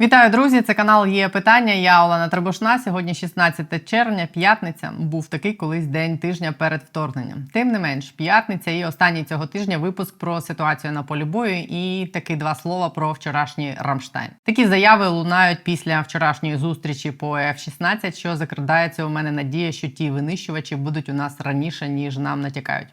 Вітаю, друзі! Це канал є питання. Я Олена Требушна. Сьогодні 16 червня, п'ятниця. Був такий колись день тижня перед вторгненням. Тим не менш, п'ятниця і останній цього тижня випуск про ситуацію на полі бою і таки два слова про вчорашній Рамштайн. Такі заяви лунають після вчорашньої зустрічі по F-16, що закрадається у мене надія, що ті винищувачі будуть у нас раніше ніж нам натякають.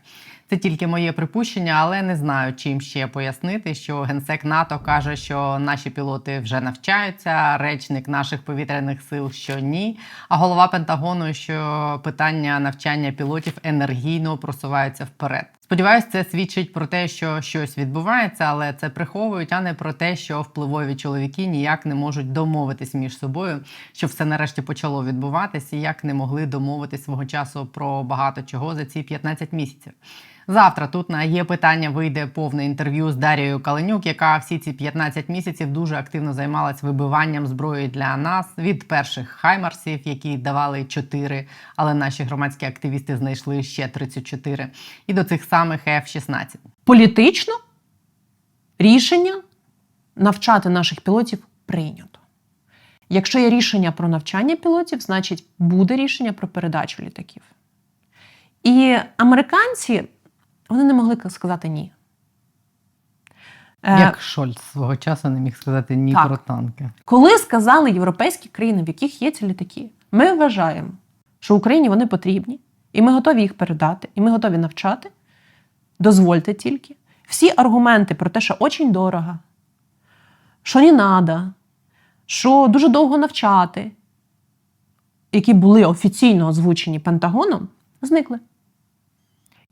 Це тільки моє припущення, але не знаю, чим ще пояснити, що генсек НАТО каже, що наші пілоти вже навчаються. Речник наших повітряних сил, що ні. А голова Пентагону, що питання навчання пілотів енергійно просуваються вперед. Сподіваюсь, це свідчить про те, що щось відбувається, але це приховують, а не про те, що впливові чоловіки ніяк не можуть домовитись між собою, що все нарешті почало відбуватися, і як не могли домовитись свого часу про багато чого за ці 15 місяців. Завтра тут на є питання вийде повне інтерв'ю з Дарією Каленюк, яка всі ці 15 місяців дуже активно займалась вибиванням зброї для нас від перших хаймарсів, які давали 4, але наші громадські активісти знайшли ще 34, і до цих самих F-16. політично рішення навчати наших пілотів прийнято. Якщо є рішення про навчання пілотів, значить буде рішення про передачу літаків. І американці вони не могли сказати ні. Е, Як Шольц свого часу не міг сказати ні Так. про танки. Коли сказали європейські країни, в яких є ці літаки, ми вважаємо, що Україні вони потрібні, і ми готові їх передати, і ми готові навчати. Дозвольте тільки. Всі аргументи про те, що очень дорого, що не надо, що дуже довго навчати, які були офіційно озвучені Пентагоном, зникли.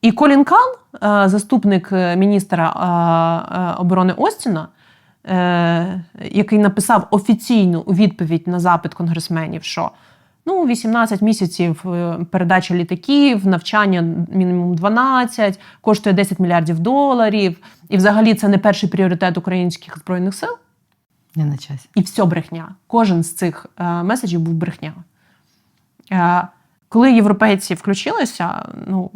І Колін Кал, е, заступник е, міністра е, оборони Остіна, який написав офіційну відповідь на запит конгресменів, що ну, 18 місяців передача літаків, навчання мінімум 12, коштує 10 мільярдів доларів. І взагалі це не перший пріоритет українських збройних сил. Не на часі. І все брехня. Кожен з цих меседжів був брехня. Коли європейці включилися, ну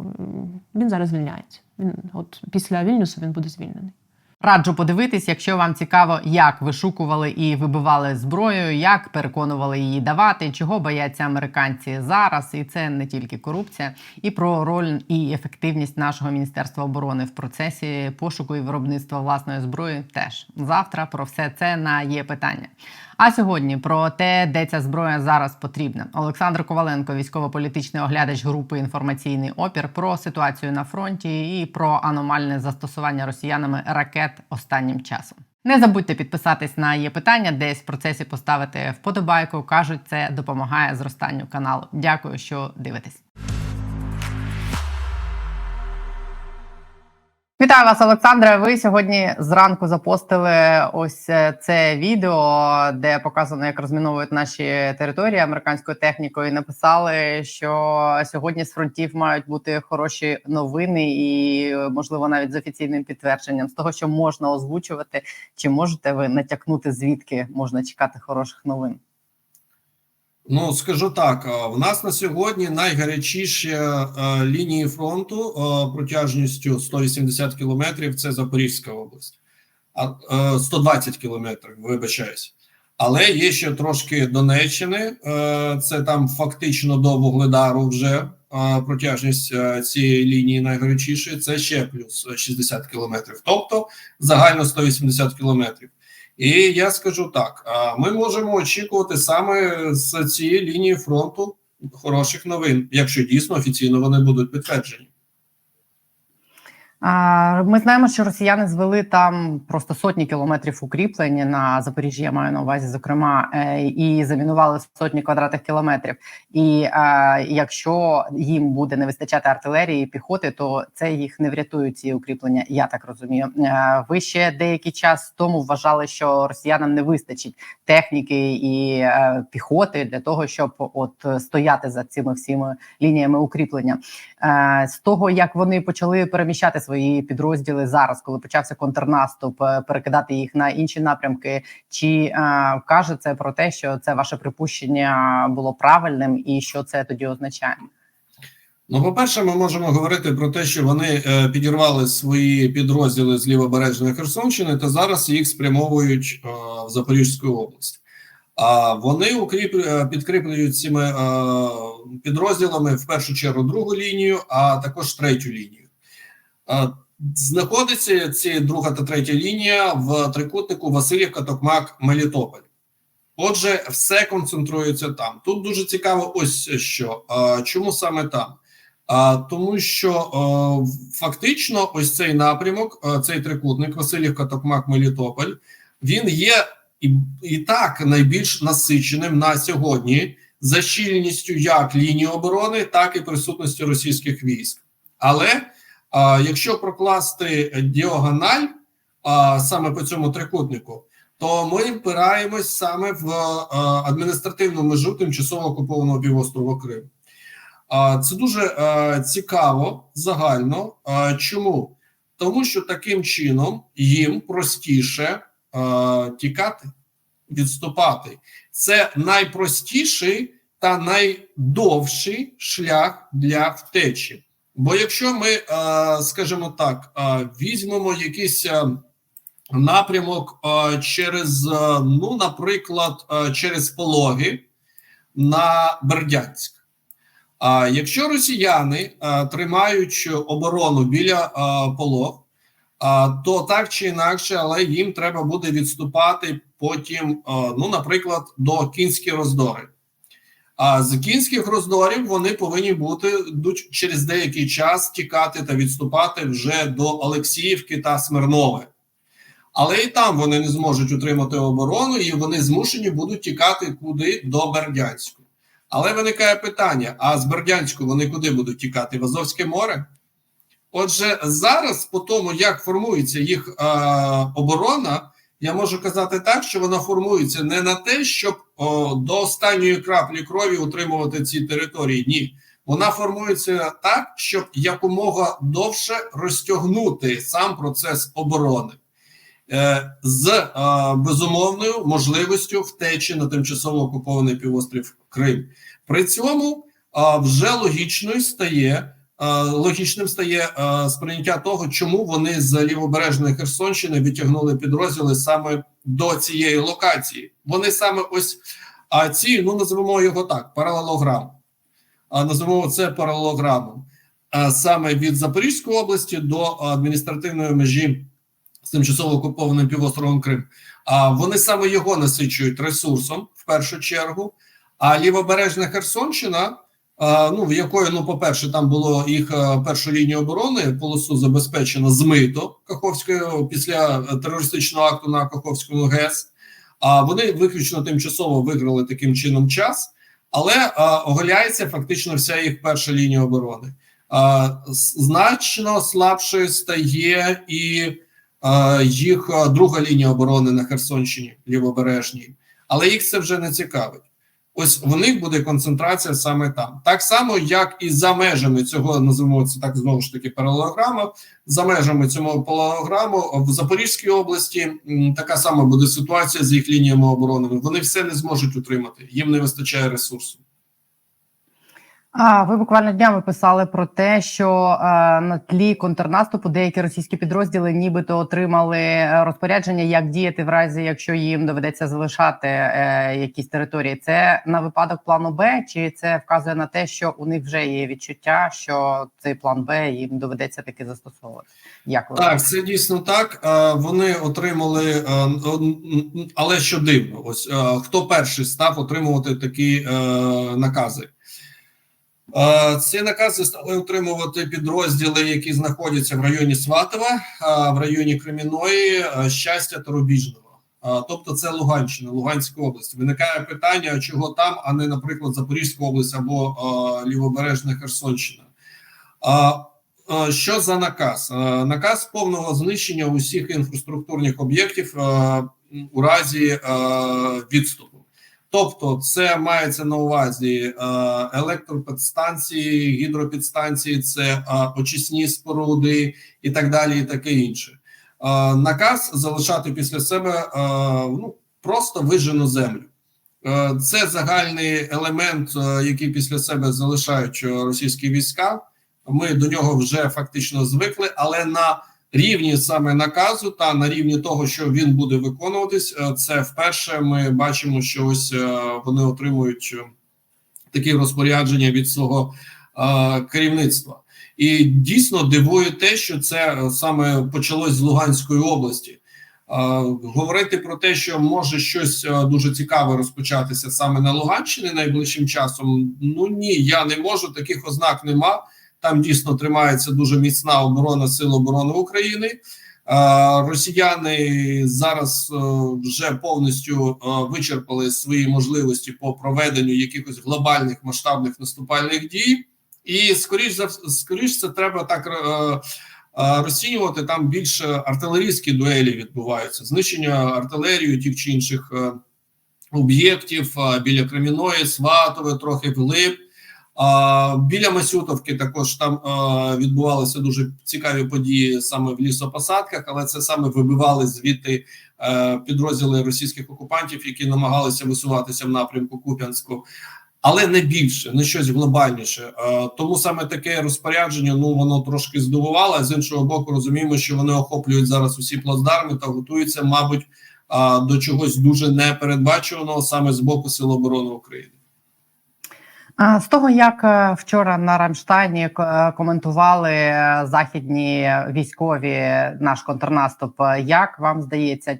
він зараз звільняється. Він от після Вільнюсу він буде звільнений. Раджу подивитись, якщо вам цікаво, як вишукували і вибивали зброю, як переконували її давати, чого бояться американці зараз. І це не тільки корупція, і про роль і ефективність нашого міністерства оборони в процесі пошуку і виробництва власної зброї. Теж завтра про все це на є питання. А сьогодні про те, де ця зброя зараз потрібна. Олександр Коваленко, військово-політичний оглядач групи інформаційний опір, про ситуацію на фронті і про аномальне застосування росіянами ракет останнім часом. Не забудьте підписатись на є питання, десь в процесі поставити вподобайку. кажуть, це допомагає зростанню каналу. Дякую, що дивитесь. Вітаю вас, Олександре. Ви сьогодні зранку запостили ось е, це відео, де показано, як розміновують наші території американською технікою. і Написали, що сьогодні з фронтів мають бути хороші новини, і е, можливо навіть з офіційним підтвердженням з того, що можна озвучувати. Чи можете ви натякнути звідки можна чекати хороших новин? Ну, скажу так, е, в нас на сьогодні найгарячіші е, лінії фронту е, протяжністю 180 кілометрів це Запорізька область, а е, 120 кілометрів, вибачаюсь. Але є ще трошки Донеччини, це там фактично до Вугледару вже протяжність цієї лінії найгарячішої, це ще плюс 60 кілометрів, тобто загально 180 кілометрів. І я скажу так: ми можемо очікувати саме з цієї лінії фронту хороших новин, якщо дійсно офіційно вони будуть підтверджені. Ми знаємо, що росіяни звели там просто сотні кілометрів укріплень на Запоріжжі. Я маю на увазі, зокрема, е, і замінували сотні квадратних кілометрів. І е, якщо їм буде не вистачати артилерії і піхоти, то це їх не врятує ці укріплення. Я так розумію. Е, Ви ще деякий час тому вважали, що росіянам не вистачить техніки і піхоти для того, щоб от стояти за цими всіми лініями укріплення. З того, як вони почали переміщати свої підрозділи зараз, коли почався контрнаступ, е, перекидати їх на інші напрямки, чи е, каже це про те, що це ваше припущення було правильним, і що це тоді означає? Ну, по-перше, ми можемо говорити про те, що вони е, підірвали свої підрозділи з лівобережної Херсонщини та зараз їх спрямовують е, в Запорізьку область. А вони укріп е, підкріплюють цими е, підрозділами в першу чергу другу лінію, а також третю лінію. Знаходиться ці друга та третя лінія в трикутнику Васильівка, Токмак, Мелітополь. Отже, все концентрується там. Тут дуже цікаво, ось що. Чому саме там? Тому що фактично, ось цей напрямок, цей трикутник Васильівка, Токмак, Мелітополь, він є і, і так найбільш насиченим на сьогодні за щільністю як лінії оборони, так і присутності російських військ. Але а, якщо прокласти діагональ а, саме по цьому трикутнику, то ми впираємось саме в е, адміністративну межу тимчасово окупованого півострова Крим. А це дуже е, цікаво загально. А чому? Тому що таким чином їм простіше е, тікати, відступати. Це найпростіший та найдовший шлях для втечі. Бо якщо ми, е, скажімо так, е, візьмемо якийсь е, напрямок через, ну, наприклад, через пологи на Бердянськ. А якщо росіяни тримають оборону біля полог, то так чи інакше, але їм треба буде відступати потім, ну, наприклад, до кінські роздори. А з кінських роздорів вони повинні бути через деякий час тікати та відступати вже до Олексіївки та Смирнове. Але і там вони не зможуть утримати оборону, і вони змушені будуть тікати куди до Бердянську. Але виникає питання: а з Бердянську вони куди будуть тікати? В Азовське море? Отже, зараз, по тому, як формується їх е, оборона, я можу казати так, що вона формується не на те, щоб о, до останньої краплі крові утримувати ці території. Ні, вона формується так, щоб якомога довше розтягнути сам процес оборони. Е, з е, безумовною можливістю втечі на тимчасово окупований півострів Крим. При цьому вже логічною стає логічним стає е, сприйняття того, чому вони з лівобережної Херсонщини відтягнули підрозділи саме до цієї локації. Вони саме ось ці, ну називаємо його так: паралелограм. А називаємо це паралелограмом. А саме від Запорізької області до адміністративної межі з тимчасово окупованим півостровом Крим. А вони саме його насичують ресурсом в першу чергу. А лівобережна Херсонщина, ну в якої, ну, по-перше, там було їх а, першу лінію оборони, полосу забезпечено змито Каховською після терористичного акту на Каховському ГЕС. А вони виключно тимчасово виграли таким чином час, але а, оголяється фактично вся їх перша лінія оборони. А, значно слабшою стає і а, їх друга лінія оборони на Херсонщині лівобережній, але їх це вже не цікавить. Ось в них буде концентрація саме там, так само, як і за межами цього називаємо це так знову ж таки паралелограма. За межами цього паралелограму в Запорізькій області така сама буде ситуація з їх лініями оборони. Вони все не зможуть утримати, їм не вистачає ресурсу. А ви буквально днями писали про те, що е, на тлі контрнаступу деякі російські підрозділи нібито отримали е, розпорядження, як діяти в разі, якщо їм доведеться залишати е, якісь території. Це на випадок плану Б, чи це вказує на те, що у них вже є відчуття, що цей план Б їм доведеться таки застосовувати? Як ви Так, це дійсно так. Е, Вони отримали, е, але що дивно, ось е, хто перший став отримувати такі е, накази. Ці накази стали отримувати підрозділи, які знаходяться в районі Сватова, в районі Креміної, Щастя та Рубіжного. Тобто це Луганщина, Луганська область. Виникає питання, чого там, а не, наприклад, Запорізька область або Лівобережна Херсонщина. Що за наказ? Наказ повного знищення усіх інфраструктурних об'єктів у разі відступу. Тобто, це мається на увазі е, електропідстанції, гідропідстанції, це е, очисні споруди і так далі, і таке інше. Е, Наказ залишати після себе ну, просто вижену землю. Це загальний елемент, який після себе залишають російські війська. Ми до нього вже фактично звикли, але на рівні саме наказу та на рівні того, що він буде виконуватись, е, це вперше ми бачимо, що ось е, вони отримують е, такі розпорядження від свого керівництва. І дійсно дивує те, що це саме почалось з Луганської області. Говорити про те, що може щось дуже цікаве розпочатися саме на Луганщині найближчим часом. Ну ні, я не можу. Таких ознак нема. Там дійсно тримається дуже міцна оборона Сил оборони України. Росіяни зараз е, вже повністю е, вичерпали свої можливості по проведенню якихось глобальних масштабних наступальних дій, і скоріш за скоріш це треба так е, розцінювати. Там більше артилерійські дуелі відбуваються, знищення артилерією тих чи інших об'єктів біля Креміної, Сватове, трохи вглиб. Біля Масютовки також там відбувалися дуже цікаві події саме в лісопосадках, але це саме вибивали звідти е, підрозділи російських окупантів, які намагалися висуватися в напрямку Куп'янську, але не більше, не щось глобальніше. Е, тому саме таке розпорядження ну воно трошки здивувало. З іншого боку, розуміємо, що вони охоплюють зараз усі плацдарми та готуються, мабуть, до чогось дуже непередбачуваного саме з боку Сил оборони України. З того, як е, вчора на Рамштайні е, коментували е, західні військові наш контрнаступ, як вам здається,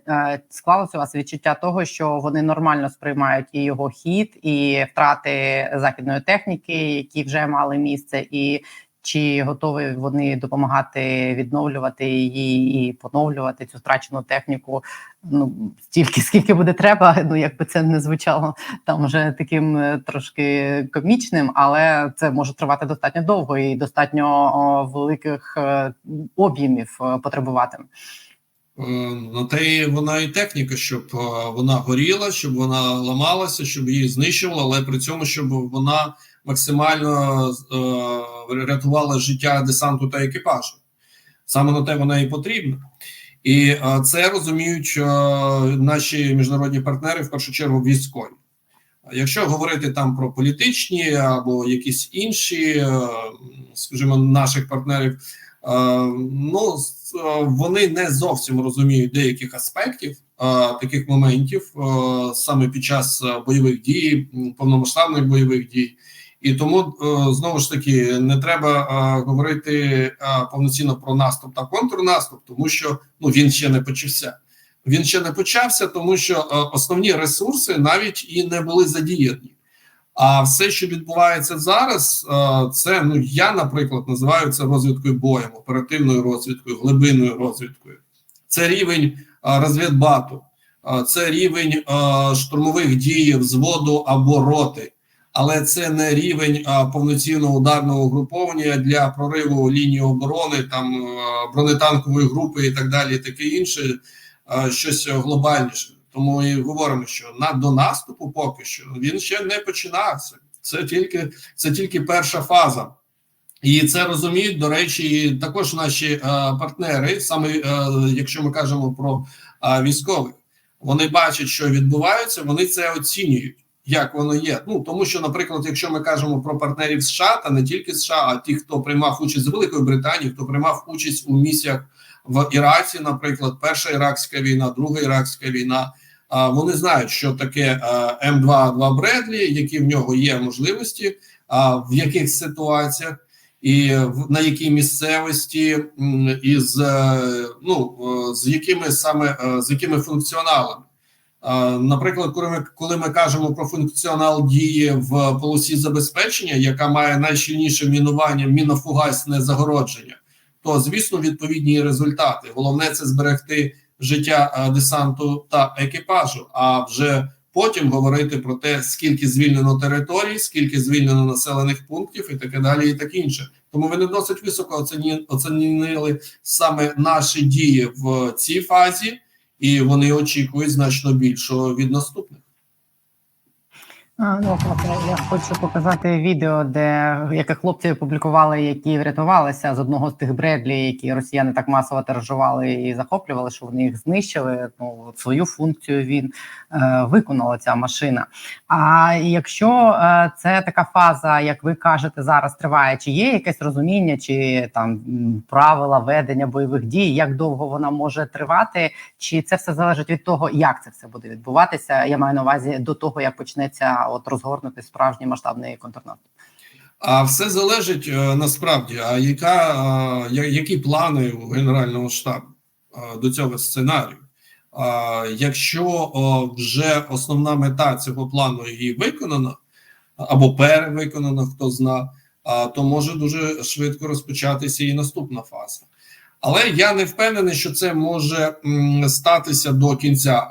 склалося у вас відчуття того, що вони нормально сприймають і його хід, і втрати західної техніки, які вже мали місце, і чи готові вони допомагати відновлювати її і поновлювати цю втрачену техніку? Ну стільки, скільки буде треба, ну якби це не звучало там вже таким е, трошки комічним, але це може тривати достатньо довго і достатньо великих е, об'ємів е, потребувати. На те і вона і техніка, щоб вона горіла, щоб вона ламалася, щоб її знищували, але при цьому, щоб вона максимально е, рятувала життя десанту та екіпажу. Саме на те вона і потрібна. І е, це розуміють е, наші міжнародні партнери, в першу чергу військові. Якщо говорити там про політичні або якісь інші, скажімо, наших партнерів, ну вони не зовсім розуміють деяких аспектів таких моментів саме під час бойових дій, повномасштабних бойових дій. І тому е, знову ж таки не треба е, говорити е, повноцінно про наступ та контрнаступ, тому що ну він ще не почався. Він ще не почався, тому що основні ресурси навіть і не були задіяні. А все, що відбувається зараз, це ну я, наприклад, називаю це розвідкою боєм, оперативною розвідкою, глибинною розвідкою. Це рівень розвідбату, це рівень штурмових дій взводу або роти, але це не рівень е, повноцінного ударного угруповання для прориву лінії оборони, там е, бронетанкової групи і так далі, і таке інше, е, щось глобальніше. Тому і говоримо, що на до наступу поки що він ще не починався. Це тільки це тільки перша фаза. І це розуміють, до речі, і також наші е, партнери, саме е, якщо ми кажемо про е, військових, вони бачать, що відбувається, вони це оцінюють, як воно є. Ну тому що, наприклад, якщо ми кажемо про партнерів США, та не тільки США, а ті, хто приймав участь з Великої Британії, хто приймав участь у місіях в Іраці, наприклад, перша іракська війна, друга іракська війна. А вони знають, що таке М2 Бредлі, які в нього є можливості, а в яких ситуаціях і на якій місцевості, і з е, ну е, з якими саме е, з якими функціоналами. Наприклад, коли ми коли ми кажемо про функціонал дії в полосі забезпечення, яка має найщільніше мінування, мінофугасне загородження, то звісно відповідні результати. Головне це зберегти життя е, десанту та екіпажу. А вже потім говорити про те, скільки звільнено територій, скільки звільнено населених пунктів, і таке далі, і таке інше. Тому вони досить високо оцінили саме наші дії в цій фазі, і вони очікують значно більшого від наступних. А, ну, я хочу показати відео, де яке хлопці опублікували, які врятувалися з одного з тих Бредлі, які росіяни так масово тиражували і захоплювали, що вони їх знищили. Ну свою функцію він е, виконала ця машина. А якщо е, це така фаза, як ви кажете, зараз триває, чи є якесь розуміння, чи там правила ведення бойових дій, як довго вона може тривати, чи це все залежить від того, як це все буде відбуватися? Я маю на увазі до того, як почнеться от розгорнути справжній масштабний контрнаступ. А все залежить е, насправді, а яка, е, я- які плани у Генерального штабу е, до цього сценарію? А, Якщо вже основна мета цього плану її виконана або перевиконана, хто зна, то може дуже швидко розпочатися і наступна фаза. Але я не впевнений, що це може статися до кінця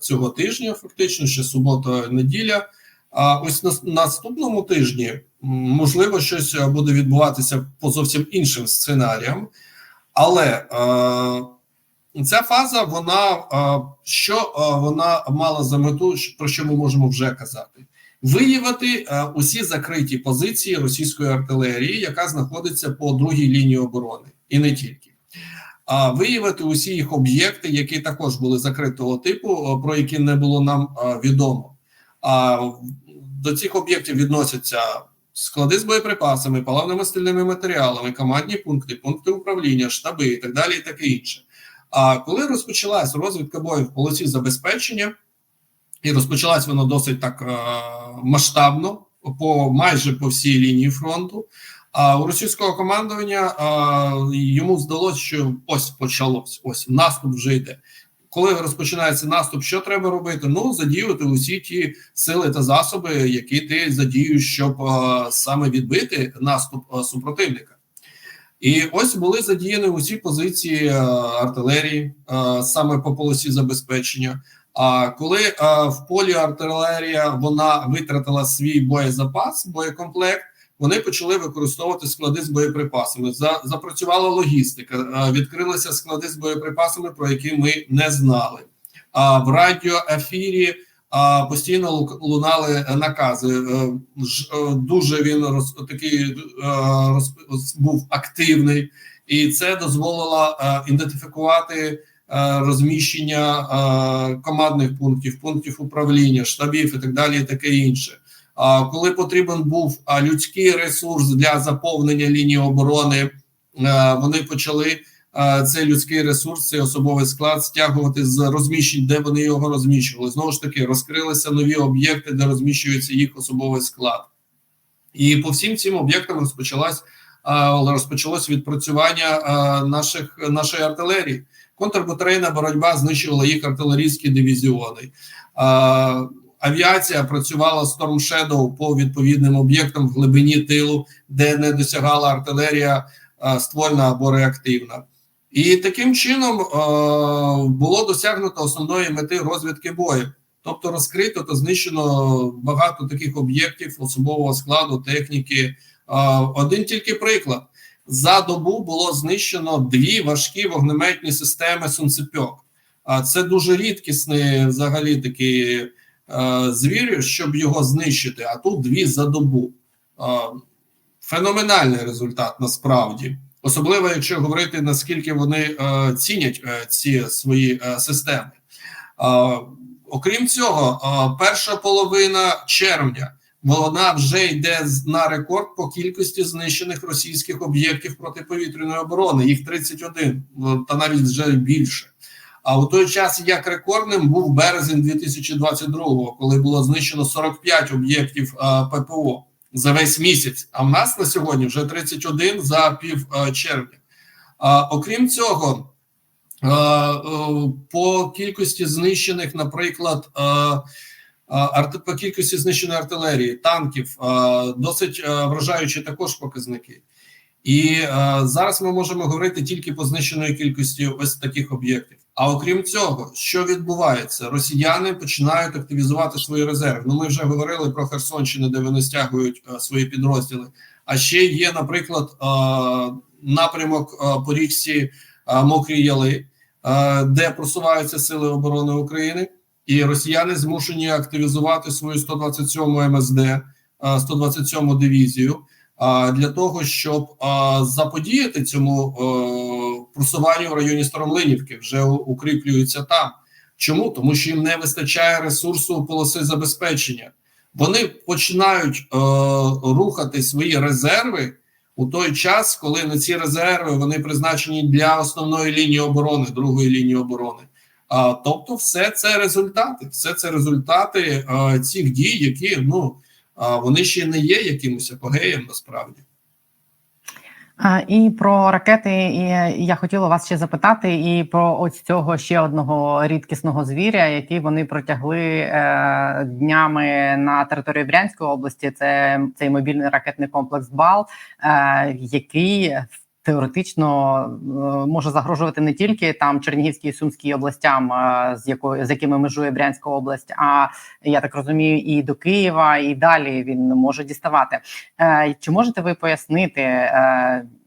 цього тижня, фактично, ще субота, неділя. А ось на наступному тижні можливо щось е, буде відбуватися по зовсім іншим сценаріям, але е, ця фаза, вона е, що е, вона мала за мету, про що ми можемо вже казати? Виявити е, усі закриті позиції російської артилерії, яка знаходиться по другій лінії оборони, і не тільки. А виявити усі їх об'єкти, які також були закритого типу, е, про які не було нам е, відомо. А до цих об'єктів відносяться склади з боєприпасами, паливними стильними матеріалами, командні пункти, пункти управління, штаби і так далі, і таке інше. А коли розпочалась розвідка бою в полосі забезпечення, і розпочалась вона досить так е, масштабно, по майже по всій лінії фронту. А у російського командування е, йому здалося, що ось почалось, ось наступ вже йде коли розпочинається наступ, що треба робити? Ну задіювати усі ті сили та засоби, які ти задіюєш, щоб е, саме відбити наступ е, супротивника. І ось були задіяні усі позиції е, артилерії е, саме по полосі забезпечення. А коли е, в полі артилерія вона витратила свій боєзапас, боєкомплект, вони почали використовувати склади з боєприпасами. За запрацювала логістика, е, відкрилися склади з боєприпасами, про які ми не знали. А в радіоефірі а, постійно лу- лунали накази. Е, е, Дуже він роз, такий роз, був активний, і це дозволило ідентифікувати розміщення е, командних пунктів, пунктів управління, штабів і так далі, і таке інше. Коли потрібен був людський ресурс для заповнення лінії оборони, е, вони почали е, цей людський ресурс, цей особовий склад стягувати з розміщень, де вони його розміщували. Знову ж таки, розкрилися нові об'єкти, де розміщується їх особовий склад. І по всім цим об'єктам розпочалась е, розпочалось відпрацювання наших нашої артилерії. Контрбатарейна боротьба знищувала їх артилерійські дивізіони. Авіація працювала Storm Shadow по відповідним об'єктам в глибині тилу, де не досягала артилерія е, ствольна або реактивна. І таким чином е, було досягнуто основної мети розвідки бою. Тобто розкрито та знищено багато таких об'єктів особового складу, техніки. Е, один тільки приклад: за добу було знищено дві важкі вогнеметні системи Сонцепьок. А це дуже рідкісний взагалі такий е, звір, щоб його знищити. А тут дві за добу. Е, феноменальний результат насправді. Особливо, якщо говорити наскільки вони е, цінять ці свої системи. Окрім цього, перша половина червня вона вже йде на рекорд по кількості знищених російських об'єктів протиповітряної оборони. Їх 31, ну, та навіть вже більше. А у той час як рекордним був березень 2022-го, коли було знищено 45 об'єктів е, ППО за весь місяць. А в нас на сьогодні вже 31 за пів е, червня. А, окрім цього, е, по кількості знищених, наприклад, по кількості знищеної артилерії, танків, досить вражаючі також показники. І зараз ми можемо говорити тільки по знищеної кількості ось таких об'єктів. А окрім цього, що відбувається? Росіяни починають активізувати свої резерви. Ну, ми вже говорили про Херсонщину, де вони стягують е, свої підрозділи. А ще є, наприклад, е, напрямок е, по річці е, Мокрі Яли, е, де просуваються сили оборони України. і росіяни змушені активізувати свою 127 МСД, е, 127 дивізію а, для того, щоб а, заподіяти цьому е, просуванню в районі Старомлинівки, вже укріплюються там. Чому? Тому що їм не вистачає ресурсу полоси забезпечення. Вони починають е, рухати свої резерви у той час, коли на ці резерви вони призначені для основної лінії оборони, другої лінії оборони. А, тобто, все це результати, все це результати е, цих дій, які ну а, вони ще не є якимось апогеєм насправді. А, І про ракети, і я хотіла вас ще запитати, і про ось цього ще одного рідкісного звіря, який вони протягли е, днями на території Брянської області. Це цей мобільний ракетний комплекс БАЛ, е, який теоретично е, може загрожувати не тільки там Чернігівській і Сумській областям, е, з якою з якими межує Брянська область, а я так розумію, і до Києва, і далі він може діставати. Е, Чи можете ви пояснити,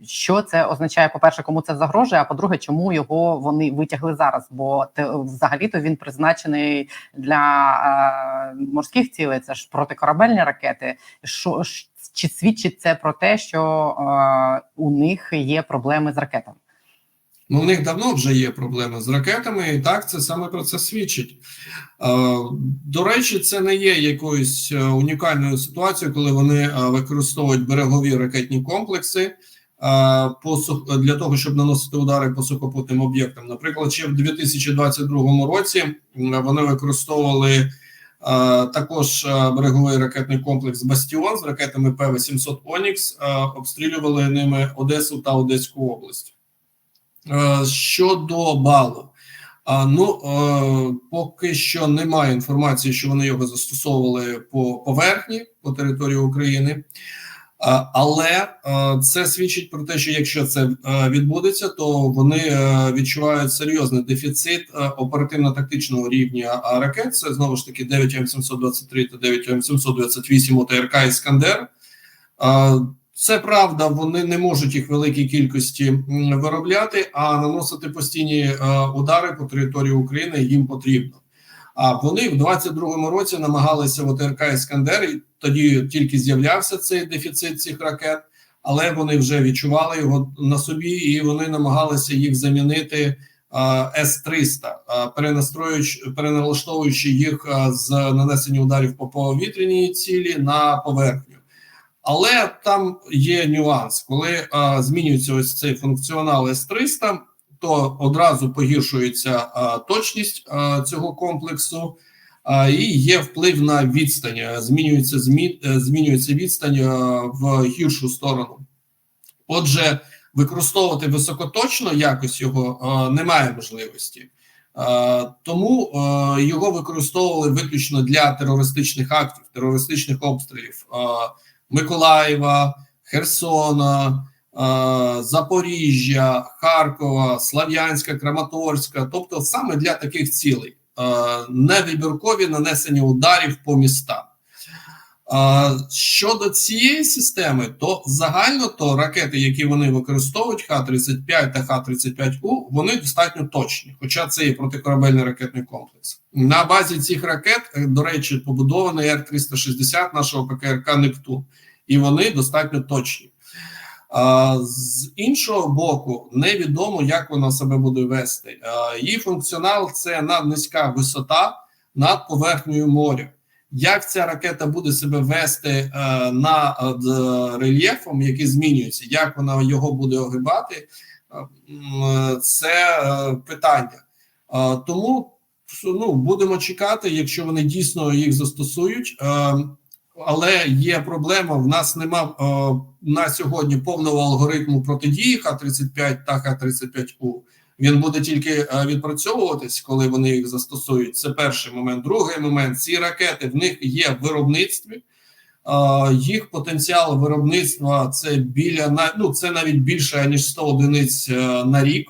що це означає? По перше, кому це загрожує? А по-друге, чому його вони витягли зараз? Бо взагалі-то він призначений для морських цілей. Це ж протикорабельні ракети. Що чи свідчить це про те, що е, у них є проблеми з ракетами? Ну, у них давно вже є проблеми з ракетами, і так це саме про це свідчить. Е, До речі, це не є якоюсь е, унікальною ситуацією, коли вони е, використовують берегові ракетні комплекси для того, щоб наносити удари по сухопутним об'єктам. Наприклад, ще в 2022 році вони використовували також е, береговий ракетний комплекс Бастіон з ракетами П-800 Онікс, е, обстрілювали ними Одесу та Одеську область. Е, Щодо балу, ну поки що немає інформації, що вони його застосовували по поверхні по території України. А, Але е, це свідчить про те, що якщо це е, відбудеться, то вони е, відчувають серйозний дефіцит е, оперативно-тактичного рівня ракет. Це знову ж таки 9 М723 та 9 М728 ОТРК Іскандер. Е, Це правда, вони не можуть їх великій кількості виробляти, а наносити постійні е, удари по території України їм потрібно. А вони в 22-му році намагалися в ОТРК Іскандер, тоді тільки з'являвся цей дефіцит цих ракет, але вони вже відчували його на собі, і вони намагалися їх замінити С-300, перенастроюючи, переналаштовуючи їх з нанесення ударів по повітряній цілі на поверхню. Але там є нюанс, коли а, змінюється ось цей функціонал С-300, то одразу погіршується а, точність а, цього комплексу, а, і є вплив на відстань. Змінюється змі, е, змінюється відстань а, в гіршу сторону. Отже, використовувати високоточно якось його а, немає можливості. Тому його використовували виключно для терористичних актів, терористичних обстрілів. Миколаєва, Херсона, Запоріжжя, Харкова, Слав'янська, Краматорська, тобто саме для таких цілей, е, невибіркові нанесення ударів по містам. Е, Щодо цієї системи, то загально то ракети, які вони використовують, Х-35 та Х-35У, вони достатньо точні, хоча це і протикорабельний ракетний комплекс. На базі цих ракет, е, до речі, побудований Р-360 нашого ПКРК Нептун, і вони достатньо точні. З іншого боку, невідомо, як вона себе буде вести. Її функціонал це наднизька висота над поверхнею моря. Як ця ракета буде себе вести е, над е, рельєфом, який змінюється, як вона його буде огибати, е, це питання. Тому ну, будемо чекати, якщо вони дійсно їх застосують. Е, але є проблема. В нас нема е, на сьогодні повного алгоритму протидії Х-35 та Х-35У. Він буде тільки е, відпрацьовуватись, коли вони їх застосують. Це перший момент. Другий момент: ці ракети в них є в виробництві. Е, їх потенціал виробництва це біля ну, це навіть більше ніж 100 одиниць на рік.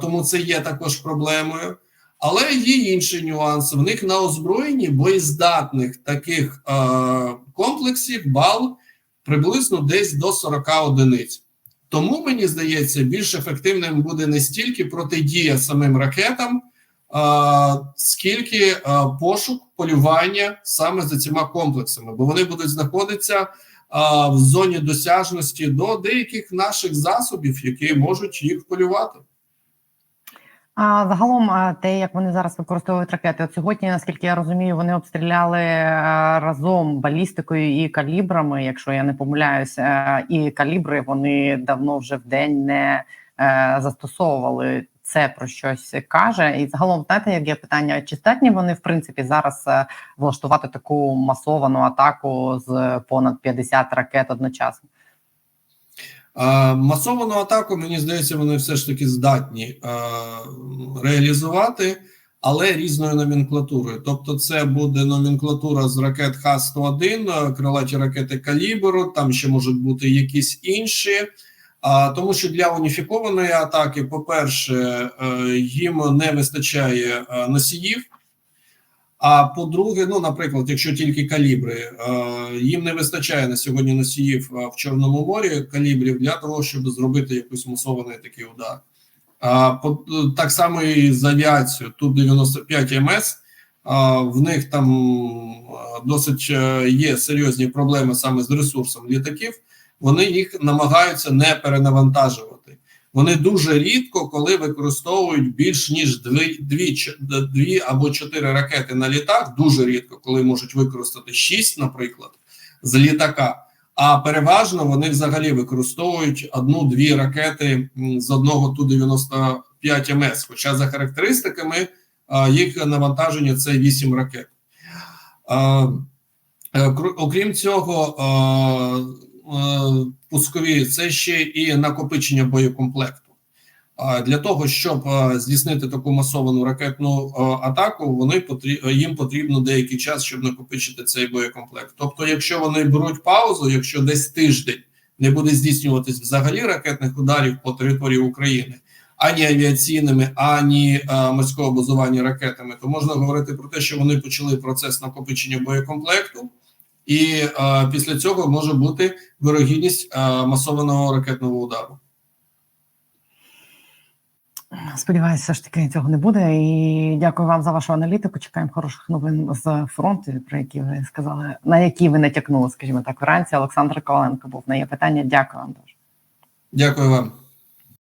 Тому це є також проблемою. Але є інший нюанс. В них на озброєнні боєздатних таких е, комплексів бал приблизно десь до 40 одиниць. Тому мені здається, більш ефективним буде не стільки протидія самим ракетам, скільки а, пошук полювання саме за цими комплексами, бо вони будуть знаходитися а, в зоні досяжності до деяких наших засобів, які можуть їх полювати. А загалом, а, те, як вони зараз використовують ракети, от сьогодні, наскільки я розумію, вони обстріляли е, разом балістикою і калібрами, якщо я не помиляюсь, е, і калібри вони давно вже в день не е, застосовували. Це про щось каже, і загалом знаєте, як є питання, чи здатні вони в принципі зараз е, влаштувати таку масовану атаку з понад 50 ракет одночасно? Масовану атаку, мені здається, вони все ж таки здатні реалізувати, але різною номенклатурою. Тобто, це буде номенклатура з ракет Х-101, крилаті ракети калібру, там ще можуть бути якісь інші. А, тому що для уніфікованої атаки, по-перше, е, їм не вистачає е, носіїв. А по-друге, ну, наприклад, якщо тільки калібри, е, їм не вистачає на сьогодні носіїв е, в Чорному морі калібрів для того, щоб зробити якийсь масований такий удар. По так само і з авіацією. Тут 95 МС. В них там е, досить е, є серйозні проблеми саме з ресурсом літаків. Вони їх намагаються не перенавантажувати. Вони дуже рідко, коли використовують більш ніж дві, дві, дві або чотири ракети на літак. Дуже рідко, коли можуть використати шість, наприклад, з літака. А переважно вони взагалі використовують одну-дві ракети з одного ту 95 МС. Хоча за характеристиками їх навантаження це 8 ракет. Е, Окрім цього, пускові це ще і накопичення боєкомплекту. Для того щоб е, здійснити таку масовану ракетну е, атаку, вони їм потрібно деякий час, щоб накопичити цей боєкомплект. Тобто, якщо вони беруть паузу, якщо десь тиждень не буде здійснюватись взагалі ракетних ударів по території України, ані авіаційними, ані е, морського базування ракетами, то можна говорити про те, що вони почали процес накопичення боєкомплекту, і е, після цього може бути вирогідність е, масованого ракетного удару. Сподіваюся, все ж таки цього не буде. І дякую вам за вашу аналітику. Чекаємо хороших новин з фронту, про які ви сказали, на які ви натякнули, скажімо так, вранці. Олександр Коваленко був на є питання. Дякую вам дуже. Дякую вам.